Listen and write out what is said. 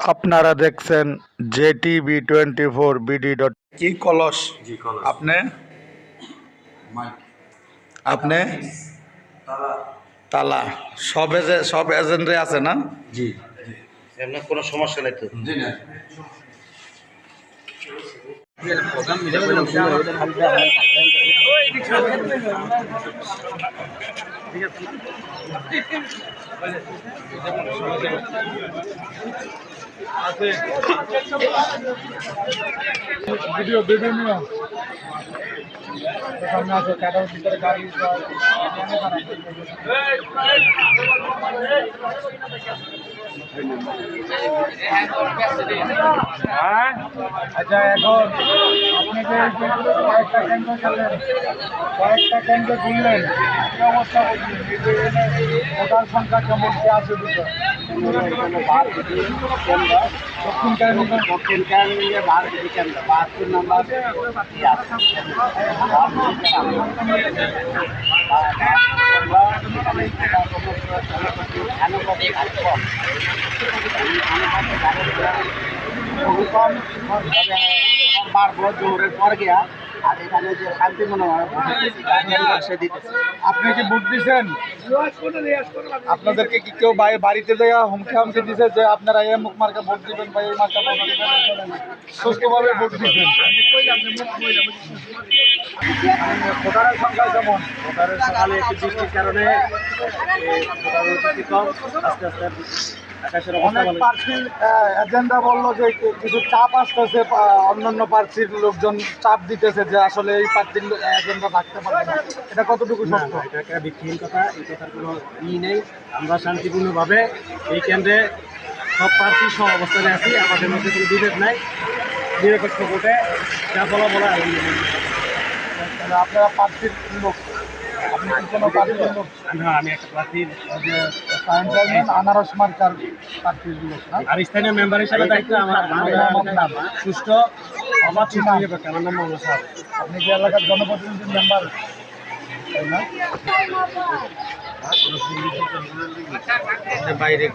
আপনারা দেখছেন J TV twenty four BD dot কি কলস? আপনি? আপনি? তালা। সব এজে সব এজেন্টে আছে না? জি। এমন কোনো সমস্যা নেই তো? জি না ভিডিও ভিডিও নিও সামনে আছে ক্যাটার ভিতরে গাড়ি আচ্ছা এখন আপনি যে কয়েকটা কেন্দ্র খেললেন কয়েকটা কেন্দ্র ঘুরলেন কি অবস্থা? বলছেন ভোটার সংখ্যা কেমন? কি আছে দুটো? দক্ষিণ কেরানীগঞ্জ। দক্ষিণ কেরানীগঞ্জে বারোটি কেন্দ্র বাহাত্তর নম্বর। আপনি কি ভোট দিচ্ছেন আপনাদেরকে কি কেউ বাড়ি- বাড়িতে যাইয়া হুমকি হামকি দিছে যে আপনারা এই মুখ মার্কে ভোট দিবেন বা এই মার্কে সুস্থভাবে ভোট দিচ্ছেন ভোটারের সংখ্যা কেমন ভোটারের সকালে একটু বৃষ্টির কারণে ভোটারের কম আস্তে আস্তে আকাশের অবস্থা অনেক ভালো। এজেন্ডা বলল যে কিছু চাপ আসতেছে অন্যান্য প্রার্থীর লোকজন চাপ দিতেছে যে আসলে এই প্রার্থীর এজেন্ডা রাখতে পারবে না। এটা কতটুকু না, সত্য? এটা একটা ভিত্তিহীন কথা এই কথার কোনো ই নেই। আমরা শান্তিপূর্ণভাবে এই কেন্দ্রে সব প্রার্থী সব অবস্থানে আছি আমাদের মধ্যে কোনো বিভেদ নাই। নিরপেক্ষ ভোটে যা বলা বলা। তাহলে আপনারা প্রার্থীর লোক। আপনি কি কোনো প্রার্থীর লোক? না আমি একটা প্রার্থীর যে আনারস মার্কার প্রার্থীর লোক না? আর স্থানীয় মেম্বার হিসাবে দায়িত্ব আমার নাম আপনার? সুষ্ঠ অবাধ আমার নাম মোহাম্মদ সাহেব আপনি কি এলাকার জনপ্রতিনিধির মেম্বার? তাই না? বাইরে